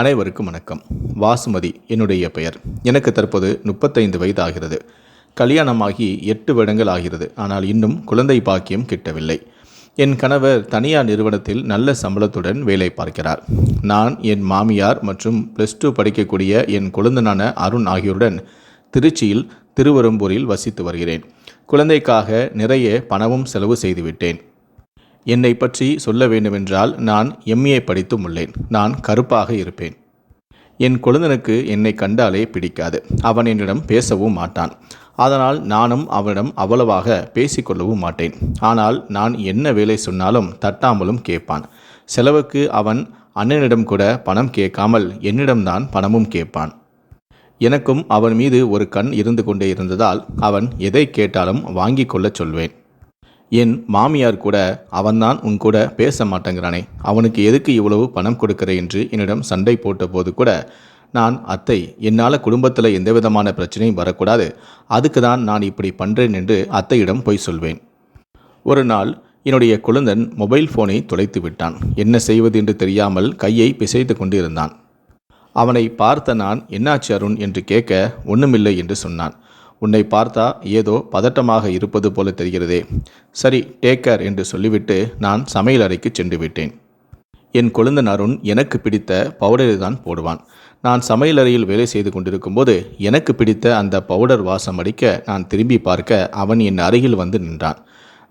அனைவருக்கும் வணக்கம். வாசுமதி என்னுடைய பெயர். எனக்கு தற்போது முப்பத்தைந்து வயது ஆகிறது கல்யாணமாகி எட்டு வருடங்கள் ஆகிறது. ஆனால் இன்னும் குழந்தை பாக்கியம் கிட்டவில்லை. என் கணவர் தனியார் நிறுவனத்தில் நல்ல சம்பளத்துடன் வேலை பார்க்கிறார். நான் என் மாமியார் மற்றும் ப்ளஸ் டூ படிக்கக்கூடிய என் குழந்தனான அருண் ஆகியோருடன் திருச்சியில் திருவெரும்பூரில் வசித்து வருகிறேன். குழந்தைக்காக நிறைய பணமும் செலவு செய்துவிட்டேன். என்னை பற்றி சொல்ல வேண்டுமென்றால் நான் எம்ஏ படித்தும் உள்ளேன். நான் கருப்பாக இருப்பேன். என் குழந்தனுக்கு என்னை கண்டாலே பிடிக்காது. அவன் என்னிடம் பேசவும் மாட்டான். அதனால் நானும் அவனிடம் அவ்வளவாக பேசிக்கொள்ளவும் மாட்டேன். ஆனால் நான் என்ன வேலை சொன்னாலும் தட்டாமலும் கேட்பான். செலவுக்கு அவன் அண்ணனிடம் கூட பணம் கேட்காமல் என்னிடம்தான் பணமும் கேட்பான். எனக்கும் அவன் மீது ஒரு கண் இருந்து கொண்டே இருந்ததால் அவன் எதை கேட்டாலும் வாங்கி கொள்ளச் சொல்வேன். என் மாமியார் கூட அவன்தான் உன் கூட பேச மாட்டேங்கிறானே அவனுக்கு எதுக்கு இவ்வளவு பணம் கொடுக்கிற என்று என்னிடம் சண்டை போட்ட போது கூட நான் அத்தை என்னால் குடும்பத்தில் எந்த விதமான பிரச்சனையும் வரக்கூடாது. அதுக்கு தான் நான் இப்படி பண்ணுறேன் என்று அத்தையிடம் போய் சொல்வேன். ஒரு நாள் என்னுடைய குழந்தன் மொபைல் ஃபோனை தொலைத்து விட்டான். என்ன செய்வது? என்று தெரியாமல் கையை பிசைத்து கொண்டிருந்தான். அவனை பார்த்த நான் என்னாச்சு அருண்? என்று கேட்க ஒன்றுமில்லை என்று சொன்னான். உன்னை பார்த்தா ஏதோ பதட்டமாக இருப்பது போல தெரிகிறதே. சரி டேக் கேர் என்று சொல்லிவிட்டு நான் சமையல் அறைக்கு சென்று விட்டேன். என் குழந்தன் அருண் எனக்கு பிடித்த பவுடரை தான் போடுவான். நான் சமையலறையில் வேலை செய்து கொண்டிருக்கும்போது எனக்கு பிடித்த அந்த பவுடர் வாசம் அடிக்க நான் திரும்பி பார்க்க அவன் என் அருகில் வந்து நின்றான்.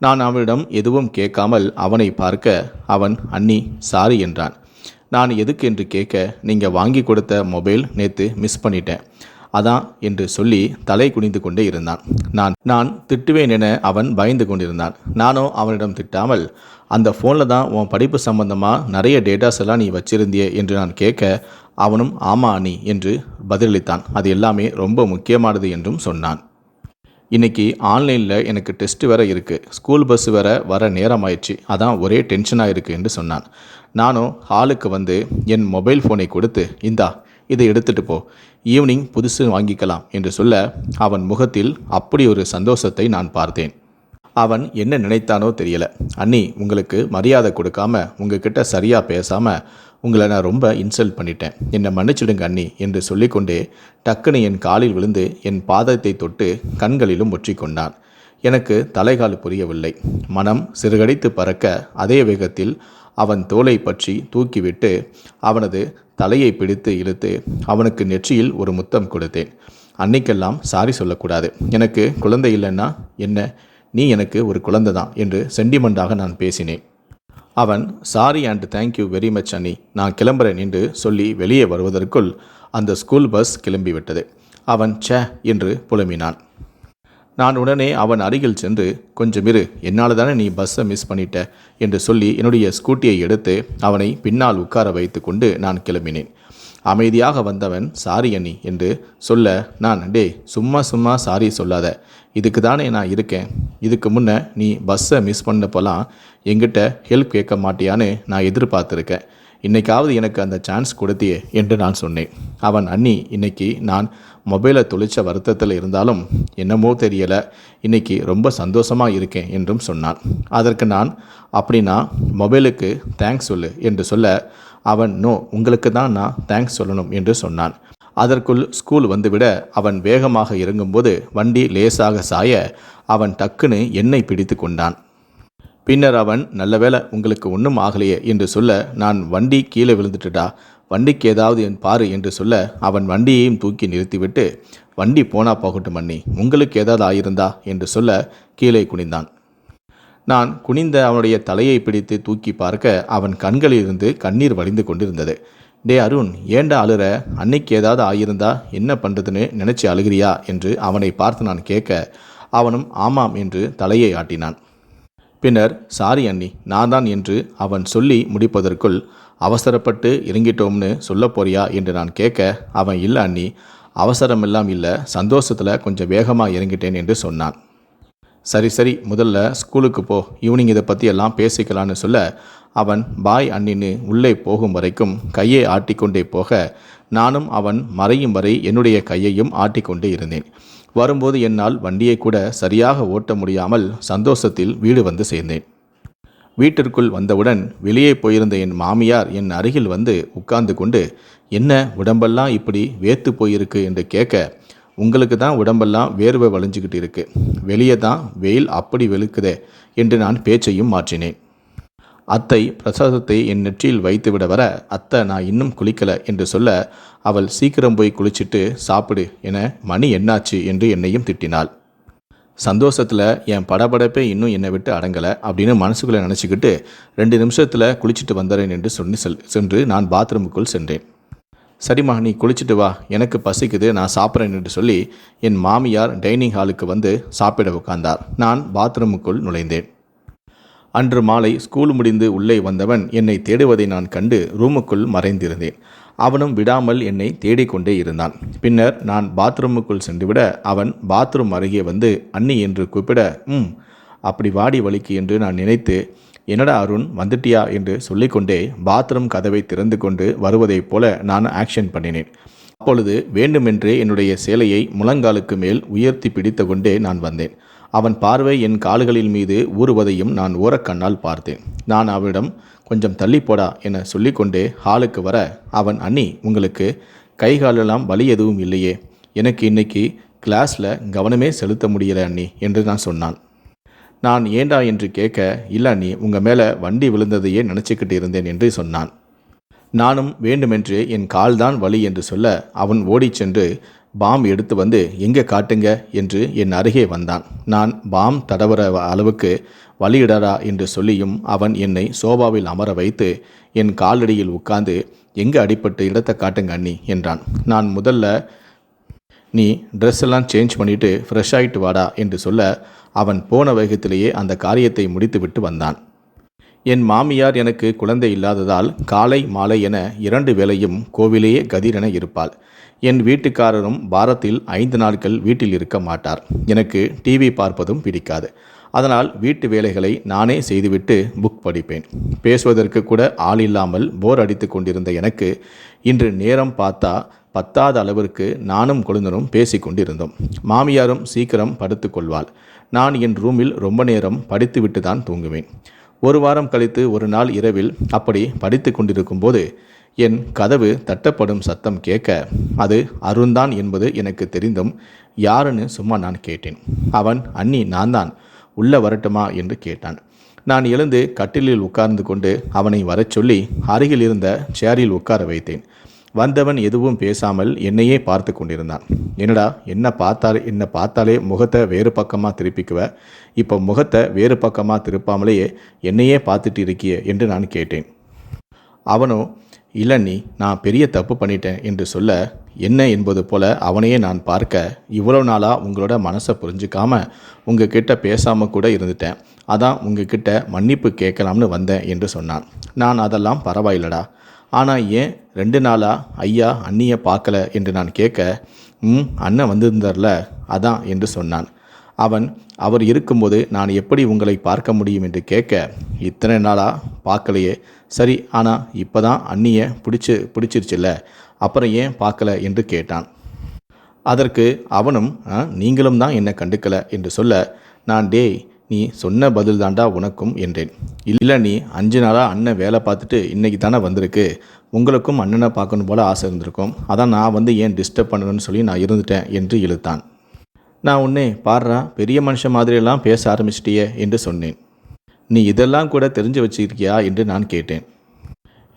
நான் அவனிடம் எதுவும் கேட்காமல் அவனை பார்க்க அவன் அண்ணி சாரி என்றான். நான் எதுக்கு என்று கேட்க நீங்கள் வாங்கி கொடுத்த மொபைல் நேற்று மிஸ் பண்ணிட்டேன். அதான் என்று சொல்லி தலை குனிந்து கொண்டே இருந்தான். நான் நான் திட்டுவேன் என அவன் பயந்து கொண்டிருந்தான். நானோ அவனிடம் திட்டாமல் அந்த ஃபோனில் தான் உன் படிப்பு சம்பந்தமாக நிறைய டேட்டாஸ் எல்லாம் நீ வச்சிருந்தியே என்று நான் கேட்க அவனும் ஆமா நீ என்று பதிலளித்தான். அது எல்லாமே ரொம்ப முக்கியமானது என்றும் சொன்னான். இன்னைக்கு ஆன்லைனில் எனக்கு டெஸ்ட் வேற இருக்குது ஸ்கூல் பஸ் வேற வர நேரம் ஆயிடுச்சு அதான் ஒரே டென்ஷனாக இருக்குது என்று சொன்னான். நானும் ஹாலுக்கு வந்து என் மொபைல் ஃபோனை கொடுத்து இந்தா இதை எடுத்துட்டு போ. ஈவினிங் புதுசு வாங்கிக்கலாம் என்று சொல்ல அவன் முகத்தில் அப்படி ஒரு சந்தோஷத்தை நான் பார்த்தேன். அவன் என்ன நினைத்தானோ தெரியல. அண்ணி உங்களுக்கு மரியாதை கொடுக்காம உங்ககிட்ட சரியாக பேசாமல் உங்களை நான் ரொம்ப இன்சல்ட் பண்ணிட்டேன். என்னை மன்னிச்சிடுங்க அண்ணி என்று சொல்லிக்கொண்டே டக்குன்னு என் காலில் விழுந்து என் பாதத்தை தொட்டு கண்களிலும் ஒற்றிக்கொண்டான் எனக்கு தலைகால் புரியவில்லை. மனம் சிறுகடித்து பறக்க அதே வேகத்தில் அவன் தோலை பற்றி தூக்கிவிட்டு அவனது தலையை பிடித்து இழுத்து அவனுக்கு நெற்றியில் ஒரு முத்தம் கொடுத்தேன். அன்னைக்கெல்லாம் சாரி சொல்லக்கூடாது. எனக்கு குழந்தை இல்லைன்னா என்ன? நீ எனக்கு ஒரு குழந்தை தான் என்று சென்டிமெண்டாக நான் பேசினேன். அவன் sorry and thank you very much அண்ணி. நான் கிளம்புறேன் என்று சொல்லி வெளியே வருவதற்குள் அந்த ஸ்கூல் பஸ் கிளம்பிவிட்டது. அவன் ச்சே என்று புலம்பினான். நான் உடனே அவன் அருகில் சென்று கொஞ்சம் இரு என்னால் தானே நீ பஸ்ஸை மிஸ் பண்ணிட்ட? என்று சொல்லி என்னுடைய ஸ்கூட்டியை எடுத்து அவனை பின்னால் உட்கார வைத்து கொண்டு நான் கிளம்பினேன். அமைதியாக வந்தவன் சாரி அண்ணி என்று சொல்ல நான் டே சும்மா சும்மா சாரி சொல்லாத. இதுக்கு தானே நான் இருக்கேன். இதுக்கு முன்னே நீ பஸ்ஸை மிஸ் பண்ணப்போலாம் எங்கிட்ட ஹெல்ப் கேட்க மாட்டியான்னு நான் எதிர்பார்த்துருக்கேன். இன்னைக்காவது எனக்கு அந்த சான்ஸ் கொடுத்தியே என்று நான் சொன்னேன். அவன் அண்ணி இன்னைக்கு நான் மொபைலை தொலைச்ச வருத்தத்தில் இருந்தாலும் என்னமோ தெரியலை. இன்னைக்கு ரொம்ப சந்தோஷமாக இருக்கேன் என்றும் சொன்னான். அதற்கு நான் அப்படின்னா மொபைலுக்கு தேங்க்ஸ் சொல்லு என்று சொல்ல அவன் நோ உங்களுக்கு தான் நான் தேங்க்ஸ் சொல்லணும் என்று சொன்னான். அதற்குள் ஸ்கூல் வந்துவிட அவன் வேகமாக இறங்கும்போது வண்டி லேசாக சாய அவன் டக்குன்னு என்னை பிடித்து கொண்டான். பின்னர் அவன் நல்லவேளை உங்களுக்கு ஒன்றும் ஆகலையே என்று சொல்ல நான் வண்டி கீழே விழுந்துட்டுடா. வண்டிக்கு ஏதாவது என் பாரு என்று சொல்ல அவன் வண்டியையும் தூக்கி நிறுத்திவிட்டு வண்டி போனா போகட்டும் அண்ணி உங்களுக்கு ஏதாவது ஆயிருந்தா என்று சொல்ல கீழே குனிந்தான். நான் குனிந்த அவனுடைய தலையை பிடித்து தூக்கி பார்க்க அவன் கண்களிலிருந்து கண்ணீர் வடிந்து கொண்டிருந்தது. டே அருண் ஏண்டா அழுற? அன்னைக்கு ஏதாவது ஆகியிருந்தா என்ன பண்ணுறதுன்னு நினச்சி அழுகிறியா? என்று அவனை பார்த்து நான் கேட்க அவனும் ஆமாம் என்று தலையை ஆட்டினான். பின்னர் சாரி அண்ணி நான் தான் என்று அவன் சொல்லி முடிப்பதற்குள் அவசரப்பட்டு இறங்கிட்டோம்னு சொல்ல போறியா? என்று நான் கேட்க அவன் இல்லை அண்ணி அவசரமெல்லாம் இல்லை சந்தோஷத்தில் கொஞ்சம் வேகமாக இறங்கிட்டேன் என்று சொன்னான். சரி சரி முதல்ல ஸ்கூலுக்கு போ ஈவினிங் இதை பற்றி எல்லாம் பேசிக்கலான்னு சொல்ல அவன் பாய் அண்ணின்னு உள்ளே போகும் வரைக்கும் கையை ஆட்டிக்கொண்டே போக நானும் அவன் மறையும் வரை என்னுடைய கையையும் ஆட்டிக்கொண்டு இருந்தேன். வரும்போது என்னால் வண்டியை கூட சரியாக ஓட்ட முடியாமல் சந்தோஷத்தில் வீடு வந்து சேர்ந்தேன். வீட்டிற்குள் வந்தவுடன் வெளியே போயிருந்த என் மாமியார் என் அருகில் வந்து உட்கார்ந்து கொண்டு என்ன உடம்பெல்லாம் இப்படி வேத்து போயிருக்கு? என்று கேட்க உங்களுக்கு தான் உடம்பெல்லாம் வேர்வை வளைஞ்சிக்கிட்டு இருக்கு. வெளியே தான் வெயில் அப்படி வெளுக்குதே என்று நான் பேச்சையும் மாற்றினேன். அத்தை பிரசாதத்தை என் நெற்றியில் வைத்துவிட வர அத்தை நான் இன்னும் குளிக்கல என்று சொல்ல அவள் சீக்கிரம் போய் குளிச்சிட்டு சாப்பிடு என மணி என்னாச்சு என்று என்னையும் திட்டினாள். சந்தோஷத்தில் என் படபடப்பே இன்னும் என்னை விட்டு அடங்கலை அப்படின்னு மனசுக்குள்ளே நினச்சிக்கிட்டு ரெண்டு நிமிஷத்தில் குளிச்சுட்டு வந்துடுறேன் என்று சொல்லி செல் சென்று நான் பாத்ரூமுக்குள் சென்றேன். சரிம்மா நீ குளிச்சுட்டு வா எனக்கு பசிக்குது நான் சாப்பிட்றேன் என்று சொல்லி என் மாமியார் டைனிங் ஹாலுக்கு வந்து சாப்பிட உட்கார்ந்தார். நான் பாத்ரூமுக்குள் நுழைந்தேன். அன்று மாலை ஸ்கூல் முடிந்து உள்ளே வந்தவன் என்னை தேடுவதை நான் கண்டு ரூமுக்குள் மறைந்திருந்தேன். அவனும் விடாமல் என்னை தேடிக்கொண்டே இருந்தான். பின்னர் நான் பாத்ரூமுக்குள் சென்றுவிட அவன் பாத்ரூம் அருகே வந்து அண்ணி என்று கூப்பிட ம் அப்படி வாடி வலிக்கு என்று நான் நினைத்து என்னடா அருண் வந்துட்டியா? என்று சொல்லிக்கொண்டே பாத்ரூம் கதவை திறந்து கொண்டு வருவதைப் போல நான் ஆக்ஷன் பண்ணினேன். அப்பொழுது வேண்டுமென்றே என்னுடைய சேலையை முழங்காலுக்கு மேல் உயர்த்தி பிடித்து கொண்டே நான் வந்தேன். அவன் பார்வை என் கால்களில் மீது ஊறுவதையும் நான் ஓரக்கண்ணால் பார்த்தேன். நான் அவனிடம் கொஞ்சம் தள்ளிப்போடா என சொல்லிக்கொண்டே ஹாலுக்கு வர அவன் அண்ணி உங்களுக்கு கை காலெல்லாம் வலி எதுவும் இல்லையே. எனக்கு இன்னைக்கு கிளாஸில் கவனமே செலுத்த முடியல அண்ணி என்று நான் சொன்னான். நான் ஏண்டா? என்று கேட்க இல்லை அண்ணி உங்கள் மேலே வண்டி விழுந்ததையே நினச்சிக்கிட்டு இருந்தேன் என்று சொன்னான். நானும் வேண்டுமென்று என் கால்தான் வலி என்று சொல்ல அவன் ஓடிச் சென்று பாம் எடுத்து வந்து எங்கே காட்டுங்க? என்று என் அருகே வந்தான். நான் பாம் தடவர அளவுக்கு வழியிடடா என்று சொல்லியும் அவன் என்னை சோபாவில் அமர வைத்து என் காலடியில் உட்கார்ந்து எங்கே அடிபட்டு இடத்தை காட்டுங்க அண்ணி? என்றான். நான் முதல்ல நீ ட்ரெஸ் எல்லாம் சேஞ்ச் பண்ணிட்டு ஃப்ரெஷ் ஆகிட்டு வாடா என்று சொல்ல அவன் போன வேகத்திலேயே அந்த காரியத்தை முடித்துவிட்டு வந்தான். என் மாமியார் எனக்கு குழந்தை இல்லாததால் காலை மாலை என இரண்டு வேளையும் கோவிலேயே கதிரென இருப்பாள். என் வீட்டுக்காரரும் வாரத்தில் ஐந்து நாட்கள் வீட்டில் இருக்க மாட்டார். எனக்கு டிவி பார்ப்பதும் பிடிக்காது. அதனால் வீட்டு வேலைகளை நானே செய்துவிட்டு புக் படிப்பேன். பேசுவதற்கு கூட ஆள் இல்லாமல் போர் அடித்து கொண்டிருந்த எனக்கு இன்று நேரம் பார்த்தா பத்தாத அளவிற்கு நானும் கொழுந்தனும் பேசிக்கொண்டிருந்தோம் மாமியாரும் சீக்கிரம் படுத்துக்கொள்வாள் நான் என் ரூமில் ரொம்ப நேரம் படித்துவிட்டு தான் தூங்குவேன். ஒரு வாரம் கழித்து ஒரு நாள் இரவில் அப்படி படித்து கொண்டிருக்கும் போது என் கதவு தட்டப்படும் சத்தம் கேட்க அது அருண்தான் என்பது எனக்கு தெரிந்தும் யாருன்னு சும்மா நான் கேட்டேன். அவன் அண்ணி நான் தான் உள்ளே வரட்டுமா? என்று கேட்டான். நான் எழுந்து கட்டிலில் உட்கார்ந்து கொண்டு அவனை வரச் சொல்லி அருகில் இருந்த சேரில் உட்கார வைத்தேன். வந்தவன் எதுவும் பேசாமல் என்னையே பார்த்து கொண்டிருந்தான். என்னடா என்ன பார்த்தாலே என்ன பார்த்தாலே முகத்தை வேறு பக்கமாக திருப்பிக்குவ? இப்போ முகத்தை வேறு பக்கமாக திருப்பாமலேயே என்னையே பார்த்துட்டு இருக்கியே என்று நான் கேட்டேன். அவனோ இல்லை நீ நான் பெரிய தப்பு பண்ணிட்டேன் என்று சொல்ல என்ன என்பது போல அவனையே நான் பார்க்க இவ்வளோ நாளாக உங்களோட மனசை புரிஞ்சுக்காம உங்ககிட்ட பேசாமல் கூட இருந்துட்டேன். அதான் உங்ககிட்ட மன்னிப்பு கேட்கலாம்னு வந்தேன் என்று சொன்னான். நான் அதெல்லாம் பரவாயில்லடா. ஆனால் ஏன் ரெண்டு நாளாக ஐயா அண்ணியை பார்க்கல என்று நான் கேட்க ம் அண்ணன் வந்திருந்தார்ல அதான் என்று சொன்னான். அவன் அவர் இருக்கும்போது நான் எப்படி உங்களை பார்க்க முடியும் என்று கேட்க இத்தனை நாளாக பார்க்கலையே. சரி ஆனால் இப்போ தான் அண்ணியை பிடிச்சி பிடிச்சிருச்சுல்ல அப்புறம் ஏன் பார்க்கல என்று கேட்டான். அதற்கு அவனும் "ஆ, நீங்களும் தான் என்னை கண்டுக்கல என்று சொல்ல நான் டேய் நீ சொன்ன பதில் தாண்டா உனக்கும் என்றேன். இல்லை நீ அஞ்சு நாளாக அண்ணன் வேலை பார்த்துட்டு இன்னைக்கு தானே வந்திருக்கு. உங்களுக்கும் அண்ணனை பார்க்கணும் போல ஆசை இருந்திருக்கும். அதான் நான் வந்து ஏன் டிஸ்டர்ப் பண்ணணும்னு சொல்லி நான் இருந்துட்டேன் என்று இழுத்தான். நான் உன்னே பாடுறா பெரிய மனுஷன் மாதிரியெல்லாம் பேச ஆரம்பிச்சிட்டியே என்று சொன்னேன். நீ இதெல்லாம் கூட தெரிஞ்சு வச்சிருக்கியா? என்று நான் கேட்டேன்.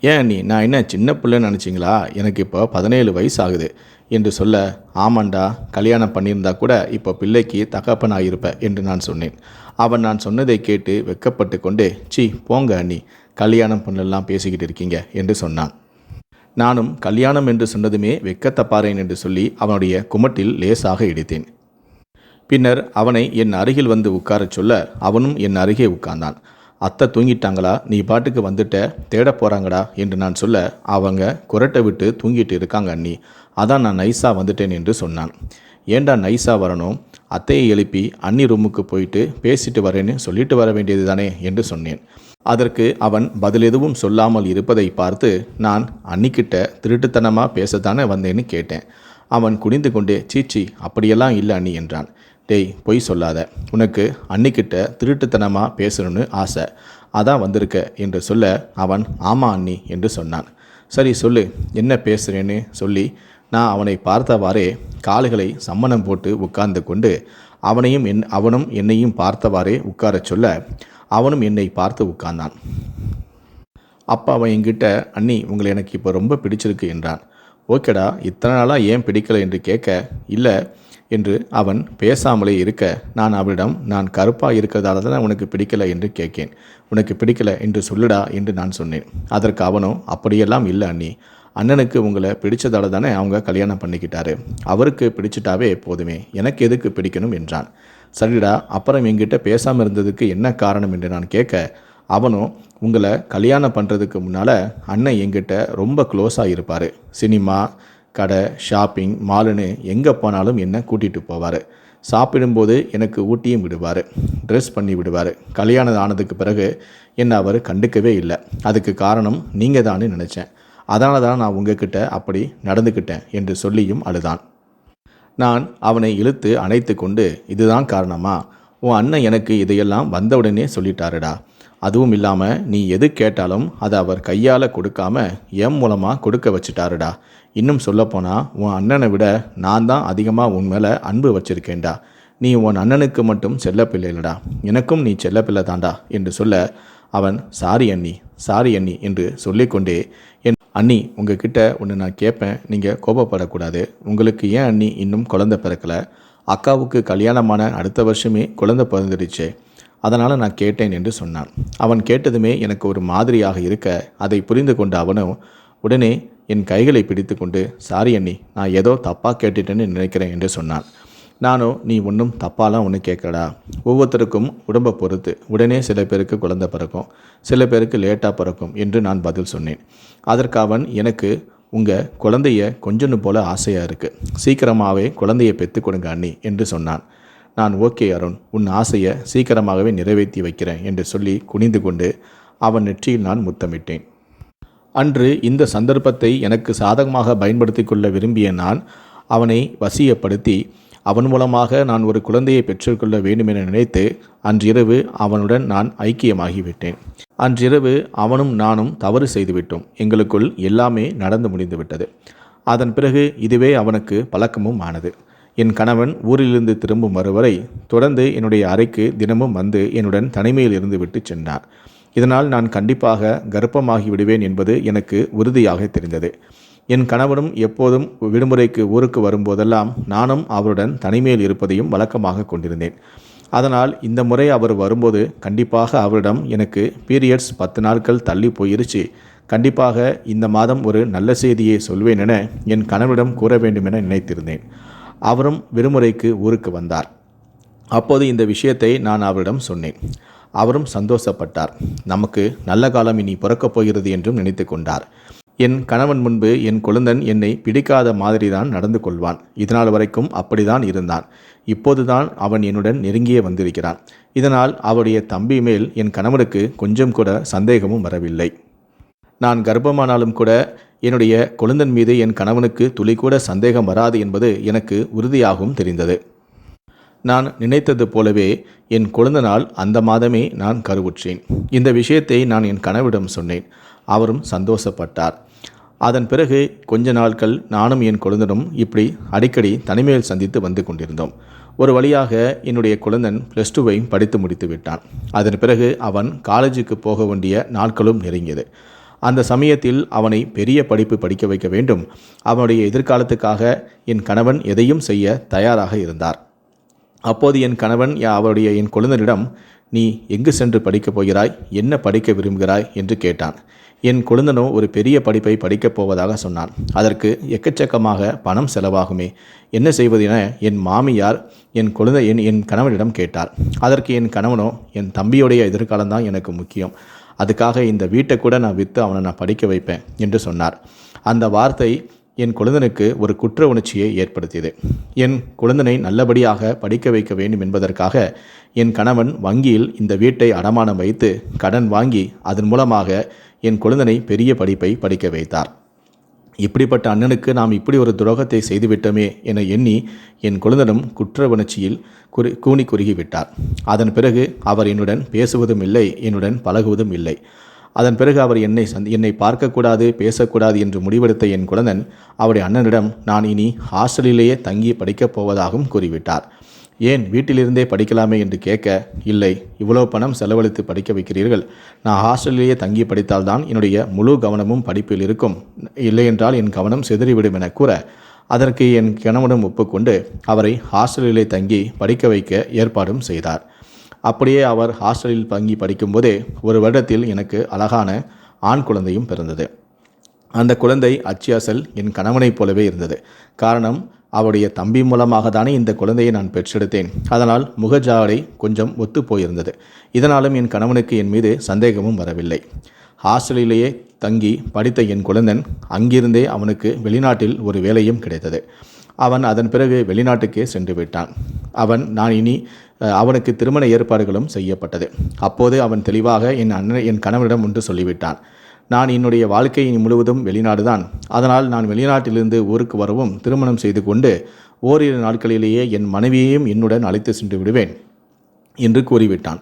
ஏன் நீ நான் என்ன சின்ன பிள்ளைன்னு நினச்சிங்களா? எனக்கு இப்போ பதினேழு வயசு ஆகுது என்று சொல்ல ஆமாண்டா கல்யாணம் பண்ணியிருந்தா கூட இப்போ பிள்ளைக்கு தகப்பன் ஆகியிருப்ப என்று நான் சொன்னேன். அவன் நான் சொன்னதை கேட்டு வெக்கப்பட்டு கொண்டே சீ போங்க அண்ணி கல்யாணம் பண்ணலாம் பேசிக்கிட்டு இருக்கீங்க என்று சொன்னான். நானும் கல்யாணம் என்று சொன்னதுமே வெக்கத்தப்பாறேன் என்று சொல்லி அவனுடைய குமட்டில் லேசாக இடித்தேன். பின்னர் அவனை என் அருகில் வந்து உட்காரச் சொல்ல அவனும் என் அருகே உட்கார்ந்தான். அத்தை தூங்கிட்டாங்களா? நீ பாட்டுக்கு வந்துட்ட தேட போகிறாங்கடா என்று நான் சொல்ல அவங்க குரட்டை விட்டு தூங்கிட்டு இருக்காங்க அண்ணி. அதான் நான் நைஸாக வந்துட்டேன் என்று சொன்னான். ஏன்டா நைஸாக வரணும்? அத்தையை எழுப்பி அன்னி ரூமுக்கு போயிட்டு பேசிட்டு வரேன்னு சொல்லிட்டு வர வேண்டியது தானே என்று சொன்னேன். அதற்கு அவன் பதில் எதுவும் சொல்லாமல் இருப்பதை பார்த்து நான் அன்னிக்கிட்ட திருட்டுத்தனமாக பேசத்தானே வந்தேன்னு கேட்டேன். அவன் குனிந்து கொண்டே சீச்சி அப்படியெல்லாம் இல்லை அண்ணி என்றான். டேய் பொய் சொல்லாத. உனக்கு அன்னிக்கிட்ட திருட்டுத்தனமாக பேசணும்னு ஆசை. அதான் வந்திருக்க என்று சொல்ல அவன் ஆமா அண்ணி என்று சொன்னான். சரி சொல்லு. என்ன பேசுகிறேன்னு சொல்லி நான் அவனை பார்த்தவாறே கால்களை சம்மணம் போட்டு உட்கார்ந்து கொண்டு அவனையும் என் அவனும் என்னையும் பார்த்தவாறே உட்காரச் சொல்ல அவனும் என்னை பார்த்து உட்கார்ந்தான். அப்பா அவன் என்கிட்ட அண்ணி உங்களை எனக்கு இப்போ ரொம்ப பிடிச்சிருக்கு என்றான். ஓகேடா இத்தனை நாளாக ஏன் பிடிக்கலை? என்று கேட்க இல்லை என்று அவன் பேசாமலே இருக்க நான் அவளிடம் நான் கருப்பாக இருக்கிறதால தான் உனக்கு பிடிக்கலை என்று கேட்கேன். உனக்கு பிடிக்கலை என்று சொல்லுடா என்று நான் சொன்னேன். அதற்கு அவனோ அப்படியெல்லாம் இல்லை அண்ணி. அண்ணனுக்கு உங்களை பிடிச்சதால தானே அவங்க கல்யாணம் பண்ணிக்கிட்டாரு. அவருக்கு பிடிச்சிட்டாவே போதுமே. எனக்கு எதுக்கு பிடிக்கணும் என்றான். சரிடா அப்புறம் என்கிட்ட பேசாமல் இருந்ததுக்கு என்ன காரணம் என்று நான் கேட்க அவனும் உங்களை கல்யாணம் பண்ணுறதுக்கு முன்னால் அண்ணன் எங்கிட்ட ரொம்ப க்ளோஸாக இருப்பார். சினிமா கடை ஷாப்பிங் மாலுன்னு எங்கே போனாலும் என்னை கூட்டிகிட்டு போவார். சாப்பிடும்போது எனக்கு ஊட்டியும் விடுவார். ட்ரெஸ் பண்ணி விடுவார். கல்யாணம் ஆனதுக்கு பிறகு என்னை அவர் கண்டுக்கவே இல்லை. அதுக்கு காரணம் நீங்கள் தான்னு நினச்சேன். அதனால தான் நான் உங்ககிட்ட அப்படி நடந்துக்கிட்டேன் என்று சொல்லியும் அழுதான். நான் அவனை இழுத்து அணைத்து கொண்டு இதுதான் காரணமா? உன் அண்ணன் எனக்கு இதையெல்லாம் வந்தவுடனே சொல்லிட்டாருடா. அதுவும் இல்லாமல் நீ எது கேட்டாலும் அதை அவர் கையால் கொடுக்காம என் மூலமாக கொடுக்க வச்சுட்டாருடா. இன்னும் சொல்லப்போனால் உன் அண்ணனை விட நான் தான் அதிகமாக உன் மேலே அன்பு வச்சிருக்கேன்டா. நீ உன் அண்ணனுக்கு மட்டும் செல்லப்பிள்ளை இல்லடா. எனக்கும் நீ செல்லப்பிள்ளை தாண்டா என்று சொல்ல அவன் சாரி அண்ணி சாரி அண்ணி என்று சொல்லிக்கொண்டே என் அண்ணி உங்ககிட்ட ஒன்று நான் கேட்பேன் நீங்கள் கோபப்படக்கூடாது. உங்களுக்கு ஏன் அண்ணி இன்னும் குழந்தை பிறக்கலை? அக்காவுக்கு கல்யாணமான அடுத்த வருஷமே குழந்தை பிறந்துடுச்சே. அதனால் நான் கேட்டேன் என்று சொன்னான். அவன் கேட்டதுமே எனக்கு ஒரு மாதிரியாக இருக்க அதை புரிந்து கொண்ட அவனும் உடனே என் கைகளை பிடித்து கொண்டு சாரி அண்ணி நான் ஏதோ தப்பாக கேட்டுட்டேன்னு நினைக்கிறேன் என்று சொன்னான். நானும் நீ ஒன்றும் தப்பாலாம் ஒன்றும் கேட்கடா ஒவ்வொருத்தருக்கும் உடம்பை பொறுத்து. உடனே சில பேருக்கு குழந்தை பிறக்கும். சில பேருக்கு லேட்டாக பிறக்கும் என்று நான் பதில் சொன்னேன். அதற்கு அவன் எனக்கு உங்கள் குழந்தைய கொஞ்சன்னு போல ஆசையாக இருக்குது சீக்கிரமாகவே குழந்தைய பெற்று கொடுங்க அண்ணி என்று சொன்னான். நான் ஓகே அருண். உன் ஆசையை சீக்கிரமாகவே நிறைவேற்றி வைக்கிறேன் என்று சொல்லி குனிந்து கொண்டு அவன் நெற்றியில் நான் முத்தமிட்டேன். அன்று இந்த சந்தர்ப்பத்தை எனக்கு சாதகமாக பயன்படுத்தி கொள்ள விரும்பிய நான் அவனை வசியப்படுத்தி அவன் மூலமாக நான் ஒரு குழந்தையை பெற்றுக்கொள்ள வேண்டும் என நினைத்து அன்றிரவு அவனுடன் நான் ஐக்கியமாகிவிட்டேன். அன்றிரவு அவனும் நானும் தவறு செய்துவிட்டோம். எங்களுக்குள் எல்லாமே நடந்து முடிந்துவிட்டது. அதன் பிறகு இதுவே அவனுக்கு பழக்கமும் ஆனது. என் கணவன் ஊரிலிருந்து திரும்பும் வருவரை தொடர்ந்து என்னுடைய அறைக்கு தினமும் வந்து என்னுடன் தனிமையில் இருந்து விட்டு சென்றார். இதனால் நான் கண்டிப்பாக கர்ப்பமாகி விடுவேன் என்பது எனக்கு உறுதியாக தெரிந்தது. என் கணவனும் எப்போதும் விடுமுறைக்கு ஊருக்கு வரும்போதெல்லாம் நானும் அவருடன் தனிமையில் இருப்பதையும் வழக்கமாக கொண்டிருந்தேன். அதனால் இந்த முறை அவர் வரும்போது கண்டிப்பாக அவரிடம் எனக்கு பீரியட்ஸ் பத்து நாட்கள் தள்ளி போயிருச்சு. கண்டிப்பாக இந்த மாதம் ஒரு நல்ல செய்தியை சொல்வேன் என என் கணவனிடம் கூற வேண்டும் என நினைத்திருந்தேன். அவரும் விடுமுறைக்கு ஊருக்கு வந்தார். அப்போது இந்த விஷயத்தை நான் அவரிடம் சொன்னேன். அவரும் சந்தோஷப்பட்டார். நமக்கு நல்ல காலம் இனி பிறக்கப் போகிறது என்றும் நினைத்து கொண்டார். என் கணவன் முன்பு என் குழந்தன் என்னை பிடிக்காத மாதிரிதான் நடந்து கொள்வான். இதனால் வரைக்கும் அப்படிதான் இருந்தான். இப்போதுதான் அவன் என்னுடன் நெருங்கியே வந்திருக்கிறான். இதனால் அவருடைய தம்பி மேல் என் கணவனுக்கு கொஞ்சம் கூட சந்தேகமும் வரவில்லை. நான் கர்ப்பமானாலும் கூட என்னுடைய குழந்தன் மீது என் கணவனுக்கு துளி கூட சந்தேகம் வராது என்பது எனக்கு உறுதியாகவும் தெரிந்தது. நான் நினைத்தது போலவே என் குழந்தனால் அந்த மாதமே நான் கருவுற்றேன். இந்த விஷயத்தை நான் என் கணவிடம் சொன்னேன். அவரும் சந்தோஷப்பட்டார். அதன் பிறகு கொஞ்ச நாட்கள் நானும் என் குழந்தனும் இப்படி அடிக்கடி தனிமையில் சந்தித்து வந்து கொண்டிருந்தோம். ஒரு வழியாக என்னுடைய குழந்தன் ப்ளஸ் டூவையும் படித்து முடித்து விட்டான். அதன் பிறகு அவன் காலேஜுக்கு போக வேண்டிய நாட்களும் நெருங்கியது. அந்த சமயத்தில் அவனை பெரிய படிப்பு படிக்க வைக்க வேண்டும். அவனுடைய எதிர்காலத்துக்காக என் கணவன் எதையும் செய்ய தயாராக இருந்தார். அப்போது என் கணவன் அவருடைய என் குழந்தனிடம் நீ எங்கு சென்று படிக்கப் போகிறாய்? என்ன படிக்க விரும்புகிறாய்? என்று கேட்டான். என் குழந்தனோ ஒரு பெரிய படிப்பை படிக்கப் போவதாக சொன்னான். அதற்கு எக்கச்சக்கமாக பணம் செலவாகுமே. என்ன செய்வது என என் மாமியார் என் குழந்தை என் என் கணவனிடம் கேட்டார். அதற்கு என் கணவனோ என் தம்பியுடைய எதிர்காலம்தான் எனக்கு முக்கியம். அதுக்காக இந்த வீட்டை கூட நான் விற்று அவனை நான் படிக்க வைப்பேன் என்று சொன்னார். அந்த வார்த்தை என் குழந்தனுக்கு ஒரு குற்ற உணர்ச்சியை ஏற்படுத்தியது. என் குழந்தனை நல்லபடியாக படிக்க வைக்க வேண்டும் என்பதற்காக என் கணவன் வங்கியில் இந்த வீட்டை அடமானம் வைத்து கடன் வாங்கி அதன் மூலமாக என் குழந்தனை பெரிய படிப்பை படிக்க வைத்தார். இப்படிப்பட்ட அண்ணனுக்கு நாம் இப்படி ஒரு துரோகத்தை செய்துவிட்டோமே என எண்ணி என் குழந்தனும் குற்ற உணர்ச்சியில் குறி கூனி குறுகிவிட்டார். அதன் பிறகு அவர் என்னுடன் பேசுவதும் இல்லை என்னுடன் பழகுவதும் இல்லை. அதன் பிறகு அவர் என்னை சந்தி என்னை பார்க்கக்கூடாது பேசக்கூடாது என்று முடிவெடுத்த என் குழந்தன் அவருடைய அண்ணனிடம் நான் இனி ஹாஸ்டலிலேயே தங்கி படிக்கப் போவதாகவும் கூறிவிட்டார். ஏன் வீட்டிலிருந்தே படிக்கலாமே என்று கேட்க இல்லை இவ்வளோ பணம் செலவழித்து படிக்க வைக்கிறீர்கள். நான் ஹாஸ்டலிலேயே தங்கி படித்தால்தான் என்னுடைய முழு கவனமும் படிப்பில் இருக்கும். இல்லையென்றால் என் கவனம் சிதறிவிடும் என கூற அதற்கு என் கணவனும் ஒப்புக்கொண்டு அவரை ஹாஸ்டலிலே தங்கி படிக்க வைக்க ஏற்பாடும் செய்தார். அப்படியே அவர் ஹாஸ்டலில் தங்கி படிக்கும்போதே ஒரு வருடத்தில் எனக்கு அழகான ஆண் குழந்தையும் பிறந்தது. அந்த குழந்தை அச்சியாசல் என் கணவனைப் போலவே இருந்தது. காரணம் அவருடைய தம்பி மூலமாக தானே இந்த குழந்தையை நான் பெற்றெடுத்தேன். அதனால் முகஜாடை கொஞ்சம் ஒத்து போயிருந்தது. இதனாலும் என் கணவனுக்கு என் மீது சந்தேகமும் வரவில்லை. ஹாஸ்டலிலேயே தங்கி படித்த என் குழந்தன் அங்கிருந்தே அவனுக்கு வெளிநாட்டில் ஒரு வேலையும் கிடைத்தது. அவன் அதன் பிறகு வெளிநாட்டுக்கே சென்று விட்டான். அவன் நான் இனி அவனுக்கு திருமண ஏற்பாடுகளும் செய்யப்பட்டது. அப்போது அவன் தெளிவாக என் அண்ணன் என் கணவனிடம் ஒன்று சொல்லிவிட்டான். நான் என்னுடைய வாழ்க்கையின் முழுவதும் முழுவதும் வெளிநாடுதான். அதனால் நான் வெளிநாட்டிலிருந்து ஊருக்கு வரவும் திருமணம் செய்து கொண்டு ஓரிரு நாட்களிலேயே என் மனைவியையும் என்னுடன் அழைத்து சென்று விடுவேன் என்று கூறிவிட்டான்.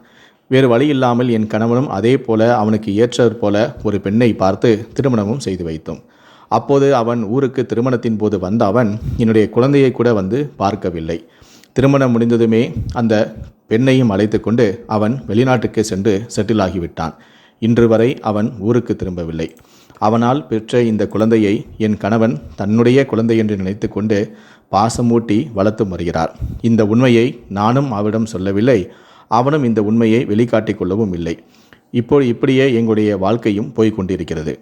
வேறு வழி இல்லாமல் என் கணவனும் அதே போல அவனுக்கு ஏற்றாற் போல ஒரு பெண்ணை பார்த்து திருமணமும் செய்து வைத்தோம். அப்போது அவன் ஊருக்கு திருமணத்தின் போது வந்த அவன் என்னுடைய குழந்தையை கூட வந்து பார்க்கவில்லை. திருமணம் முடிந்ததுமே அந்த பெண்ணையும் அழைத்து கொண்டு அவன் வெளிநாட்டுக்கு சென்று செட்டில் ஆகிவிட்டான். இன்று வரை அவன் ஊருக்கு திரும்பவில்லை. அவனால் பெற்ற இந்த குழந்தையை என் கணவன் தன்னுடைய குழந்தை என்று நினைத்து கொண்டு பாசமூட்டி வளர்த்து வருகிறார். இந்த உண்மையை நானும் அவரிடம் சொல்லவில்லை. அவனும் இந்த உண்மையை வெளிக்காட்டிக் கொள்ளவும் இல்லை. இப்போ இப்படியே எங்களுடைய வாழ்க்கையும் போய்க் கொண்டிருக்கிறது.